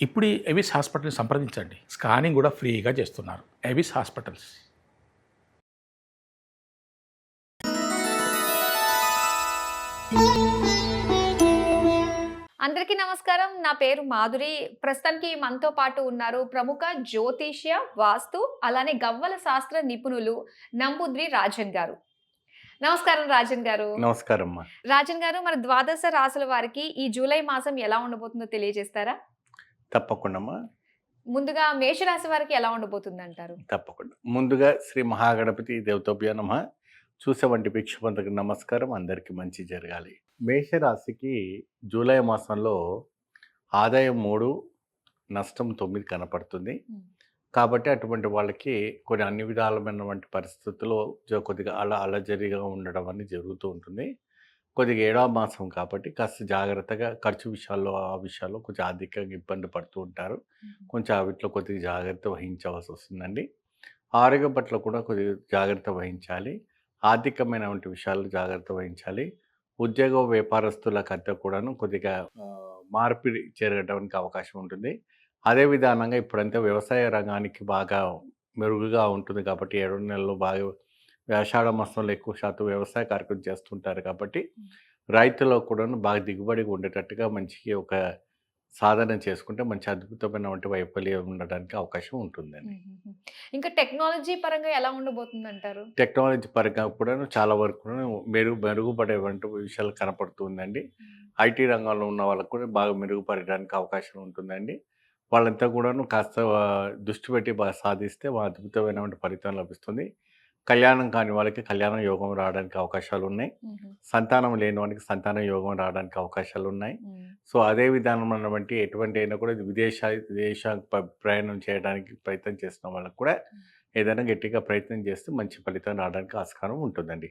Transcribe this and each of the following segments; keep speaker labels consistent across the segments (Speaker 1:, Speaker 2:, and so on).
Speaker 1: ఇప్పుడు ఎవిస్ హాస్పిటల్ని సంప్రదించండి. స్కానింగ్ కూడా ఫ్రీగా చేస్తున్నారు. Avis hospitals.
Speaker 2: అందరికీ నమస్కారం. నా పేరు మాధురి. ప్రస్తుతానికి మనతో పాటు ఉన్నారు ప్రముఖ జ్యోతిష్య వాస్తు అలానే గవ్వల శాస్త్ర నిపుణులు నంబుద్రి రాజన్ గారు. నమస్కారం రాజన్ గారు.
Speaker 3: నమస్కారం అమ్మా
Speaker 2: రాజన్ గారు మన ద్వాదశ రాసుల వారికి ఈ జూలై మాసం ఎలా ఉండబోతుందో తెలియజేస్తారా?
Speaker 3: తప్పకుండా
Speaker 2: ముందుగా మేషరాశి వారికి ఎలా ఉండబోతుంది అంటారు
Speaker 3: తప్పకుండా. ముందుగా శ్రీ మహాగణపతి దేవతోభ్య నమ. చూసే వంటి భిక్షపంతకు నమస్కారం. అందరికీ మంచి జరగాలి. మేషరాశికి జూలై మాసంలో ఆదాయం మూడు నష్టం తొమ్మిది కనపడుతుంది. కాబట్టి అటువంటి వాళ్ళకి కొన్ని అన్ని విధాలమైనటువంటి పరిస్థితుల్లో కొద్దిగా అలా అలజరిగా ఉండడం అనేది జరుగుతూ ఉంటుంది. కొద్దిగా ఏడవ మాసం కాబట్టి కాస్త జాగ్రత్తగా ఖర్చు విషయాల్లో ఆ విషయాల్లో కొంచెం ఆర్థికంగా ఇబ్బంది పడుతూ ఉంటారు. కొంచెం వీటిలో కొద్దిగా జాగ్రత్త వహించవలసి వస్తుందండి. ఆరోగ్యం పట్ల కూడా కొద్దిగా జాగ్రత్త వహించాలి. ఆర్థికమైనటువంటి విషయాల్లో జాగ్రత్త వహించాలి. ఉద్యోగ వ్యాపారస్తులకు అంతా కూడాను కొద్దిగా మార్పిడి జరగడానికి అవకాశం ఉంటుంది. అదే విధానంగా ఇప్పుడంతా వ్యవసాయ రంగానికి బాగా మెరుగుగా ఉంటుంది కాబట్టి ఏడు నెలలు బాగా ఆషాఢ మాసంలో ఎక్కువ శాతం వ్యవసాయ కార్యక్రమం చేస్తుంటారు కాబట్టి రైతులకు కూడాను బాగా దిగుబడి ఉండేటట్టుగా మంచి ఒక సాధన చేసుకుంటే మంచి అద్భుతమైనటువంటి వైఫల్యం ఉండడానికి అవకాశం ఉంటుందండి.
Speaker 2: ఇంకా టెక్నాలజీ పరంగా ఎలా ఉండబోతుంది అంటారు
Speaker 3: టెక్నాలజీ పరంగా కూడా చాలా వరకు కూడా మెరుగు మెరుగుపడేటువంటి విషయాలు కనపడుతుందండి. ఐటీ రంగంలో ఉన్న వాళ్ళకు కూడా బాగా మెరుగుపడడానికి అవకాశం ఉంటుందండి. వాళ్ళంతా కూడాను కాస్త దృష్టి పెట్టి బాగా సాధిస్తే అద్భుతమైనటువంటి ఫలితం లభిస్తుంది. కళ్యాణం కాని వాళ్ళకి కళ్యాణ యోగం రావడానికి అవకాశాలు ఉన్నాయి సంతానం లేని వానికి సంతాన యోగం రావడానికి అవకాశాలు ఉన్నాయి సో అదే విధానం వంటి ఎటువంటి అయినా కూడా విదేశ విదేశ ప్రయాణం చేయడానికి ప్రయత్నం చేసిన వాళ్ళకు కూడా ఏదైనా గట్టిగా ప్రయత్నం చేస్తే మంచి ఫలితం రావడానికి ఆస్కారం ఉంటుందండి.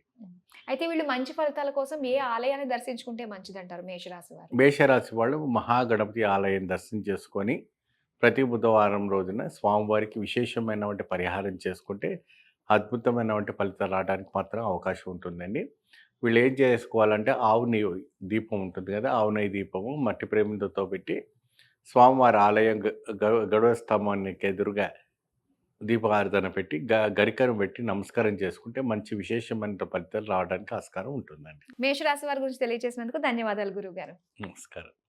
Speaker 2: అయితే వీళ్ళు మంచి ఫలితాల కోసం ఏ ఆలయాన్ని దర్శించుకుంటే మంచిది అంటారు మేషరాశి వారు?
Speaker 3: మేషరాశి వాళ్ళు మహాగణపతి ఆలయం దర్శనం చేసుకొని ప్రతి బుధవారం రోజున స్వామివారికి విశేషమైనటువంటి పరిహారం చేసుకుంటే అద్భుతమైనటువంటి ఫలితాలు రావడానికి మాత్రం అవకాశం ఉంటుందండి. వీళ్ళు ఏం చేసుకోవాలంటే ఆవు నెయ్యి దీపం ఉంటుంది కదా ఆవు నెయ్యి దీపము మట్టి ప్రేమితో పెట్టి స్వామివారి ఆలయం గ- గ- గరుడ స్తంభానికి ఎదురుగా దీపారాధన పెట్టి గ గరికను పెట్టి నమస్కారం చేసుకుంటే మంచి విశేషమైన ఫలితాలు రావడానికి ఆస్కారం ఉంటుందండి.
Speaker 2: మేషరాశి వారి గురించి తెలియజేసినందుకు ధన్యవాదాలు గురువు గారు
Speaker 3: నమస్కారం.